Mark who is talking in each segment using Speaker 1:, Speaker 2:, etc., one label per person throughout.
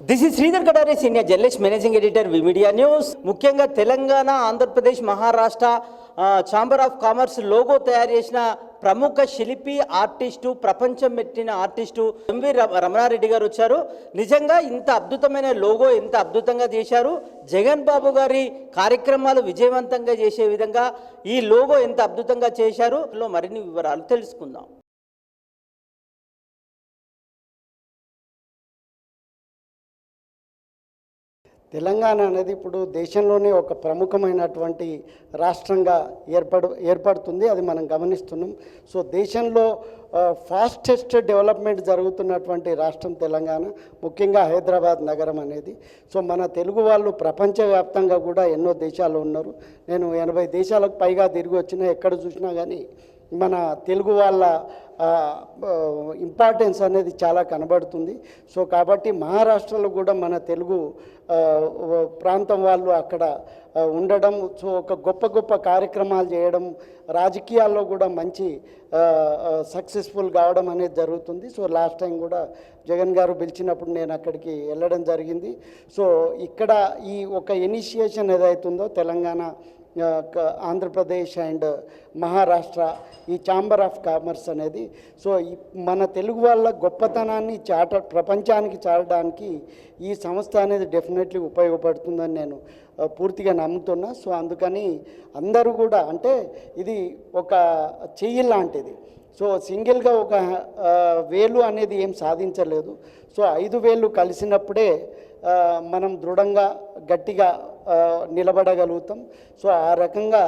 Speaker 1: This is Sridhar Kadari senior journalist managing editor V media news ముఖ్యంగా Telangana Andhra Pradesh Maharashtra chamber of commerce logo తయారు చేసిన ప్రముఖ శిల్పి artist ప్రపంచం మెట్టిన artist MV ర- రమణారెడ్డి గారు వచ్చారు. నిజంగా ఇంత అద్భుతమైన లోగో ఎంత అద్భుతంగా చేశారు జగన్ బాబు గారి కార్యక్రమాలు విజయవంతంగా చేసే విధంగా ఈ లోగో ఎంత అద్భుతంగా చేశారు? మరిన్ని వివరాలు తెలుసుకుందాం.
Speaker 2: తెలంగాణ అనేది ఇప్పుడు దేశంలోనే ఒక ప్రముఖమైనటువంటి రాష్ట్రంగా ఏర్పడు ఏర్పడుతుంది అది మనం గమనిస్తున్నాం. సో దేశంలో ఫాస్టెస్ట్ డెవలప్మెంట్ జరుగుతున్నటువంటి రాష్ట్రం తెలంగాణ ముఖ్యంగా హైదరాబాద్ నగరం అనేది. సో మన తెలుగు వాళ్ళు ప్రపంచవ్యాప్తంగా కూడా ఎన్నో దేశాలు ఉన్నారు. నేను ఎనభై దేశాలకు పైగా తిరిగి వచ్చినా ఎక్కడ చూసినా కానీ మన తెలుగు వాళ్ళ ఇంపార్టెన్స్ అనేది చాలా కనబడుతుంది. సో కాబట్టి మహారాష్ట్రలో కూడా మన తెలుగు ప్రాంతం వాళ్ళు అక్కడ ఉండడం సో ఒక గొప్ప గొప్ప కార్యక్రమాలు చేయడం రాజకీయాల్లో కూడా మంచి సక్సెస్ఫుల్ కావడం అనేది జరుగుతుంది. సో లాస్ట్ టైం కూడా జగన్ గారు పిలిచినప్పుడు నేను అక్కడికి వెళ్ళడం జరిగింది. సో ఇక్కడ ఈ ఒక ఇనిషియేషన్ ఏదైతుందో తెలంగాణ ఆంధ్రప్రదేశ్ అండ్ మహారాష్ట్ర ఈ ఛాంబర్ ఆఫ్ కామర్స్ అనేది. సో మన తెలుగు వాళ్ళ గొప్పతనాన్ని చాట ప్రపంచానికి చాటడానికి ఈ సంస్థ అనేది డెఫినెట్లీ ఉపయోగపడుతుందని నేను పూర్తిగా నమ్ముతున్నా. సో అందుకని అందరూ కూడా అంటే ఇది ఒక చెయ్యి లాంటిది. సో సింగిల్గా ఒక వేలు అనేది ఏం సాధించలేదు. సో ఐదు వేలు కలిసినప్పుడే మనం దృఢంగా గట్టిగా నిలబడగలుగుతాం. సో ఆ రకంగా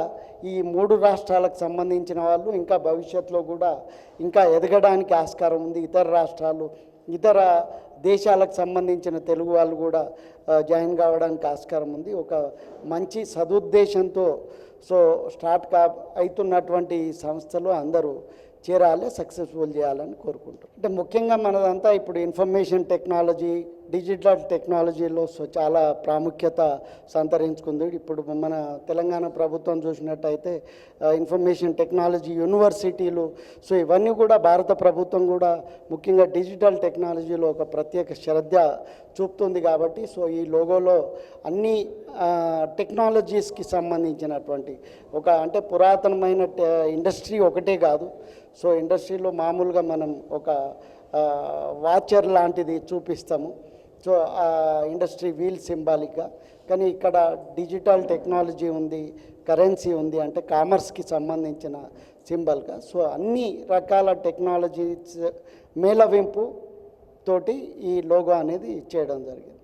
Speaker 2: ఈ మూడు రాష్ట్రాలకు సంబంధించిన వాళ్ళు ఇంకా భవిష్యత్తులో కూడా ఇంకా ఎదగడానికి ఆస్కారం ఉంది. ఇతర రాష్ట్రాలు ఇతర దేశాలకు సంబంధించిన తెలుగు వాళ్ళు కూడా జాయిన్ కావడానికి ఆస్కారం ఉంది. ఒక మంచి సదుద్దేశంతో సో స్టార్ట్ కా అవుతున్నటువంటి సంస్థలు అందరూ చేరాలి సక్సెస్ఫుల్ చేయాలని కోరుకుంటాం అంటే ముఖ్యంగా మనదంతా ఇప్పుడు ఇన్ఫర్మేషన్ టెక్నాలజీ డిజిటల్ టెక్నాలజీలో సో చాలా ప్రాముఖ్యత సంతరించుకుంది. ఇప్పుడు మన తెలంగాణ ప్రభుత్వం చూసినట్టయితే ఇన్ఫర్మేషన్ టెక్నాలజీ యూనివర్సిటీలు సో ఇవన్నీ కూడా భారత ప్రభుత్వం కూడా ముఖ్యంగా డిజిటల్ టెక్నాలజీలో ఒక ప్రత్యేక శ్రద్ధ చూపుతుంది కాబట్టి సో ఈ లోగోలో అన్ని టెక్నాలజీస్కి సంబంధించినటువంటి ఒక అంటే పురాతనమైన ఇండస్ట్రీ ఒకటే కాదు. సో ఇండస్ట్రీలో మామూలుగా మనం ఒక వాచర్ లాంటిది చూపిస్తాము. సో ఆ ఇండస్ట్రీ వీల్ సింబాలిక్గా. కానీ ఇక్కడ డిజిటల్ టెక్నాలజీ ఉంది కరెన్సీ ఉంది అంటే కామర్స్కి సంబంధించిన సింబల్గా. సో అన్ని రకాల టెక్నాలజీస్ మేళవింపు తోటి ఈ లోగో అనేది చేయడం జరిగింది.